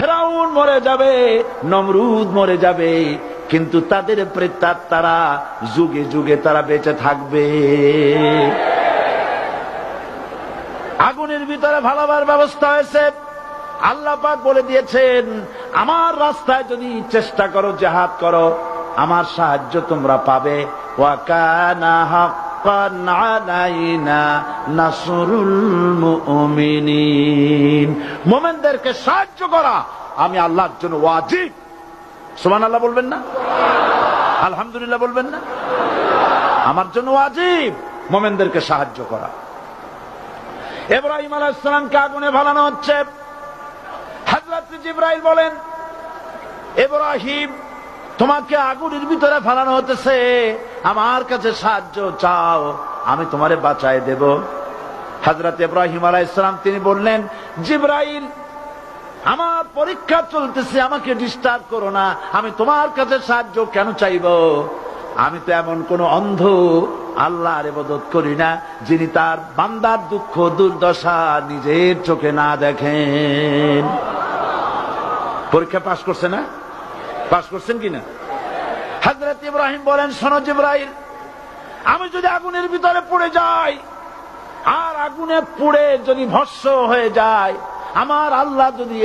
ফেরাউন মরে যাবে, নমরুদ মরে যাবে, কিন্তু তাদের প্রেতাত্মারা যুগে যুগে তারা বেঁচে থাকবে। আগুনের ভিতরে ভালোবার ব্যবস্থা হয়েছে। আল্লাহ পাক বলে দিয়েছেন, আমার রাস্তায় যদি চেষ্টা করো, জেহাদ করো, আমার সাহায্য তোমরা পাবে। ওয়াকানা আলাইনা নাসরুল মুমিনিন। মোমেনদেরকে সাহায্য করা, আমি আল্লাহর জন্য ওয়াজিব। সুমান আল্লাহ বলবেন না? আলহামদুলিল্লাহ বলবেন না? আমার জন্য ওয়াজিব। মোমেনদেরকে সাহায্য করা। এব্রাহিম আলাইসালামকে আগুনে ভালানো হচ্ছে। হাজরত জিব্রাইল বলেন এব্রাহিম তোমাকে আগুনের ভিতরে ফালানো হতেছে। আমার কাছে সাহায্য চাও, আমি তোমারে বাঁচায় দেব। হাজরত ইব্রাহিম আলাহ ইসলাম তিনি বললেন, জিব্রাইল, আমার পরীক্ষা চলতেছে, আমাকে ডিস্টার্ব করো না। আমি তোমার কাছে সাহায্য কেন চাইব? আমি তো এমন কোন অন্ধ আল্লাহর এবাদত করি না, যিনি তার বান্দার দুঃখ, দুর্দশা নিজের চোখে না দেখেন। পরীক্ষা পাশ করছে না? পাশ করছেন কিনা? হাজরত ইব্রাহিম বলেন, শোনো জিব্রাহিম আমি যদি আগুনের ভিতরে পড়ে যাই, আর আগুনে পুড়ে যদি ভস্য হয়ে যায়, আমার আল্লাহ যদি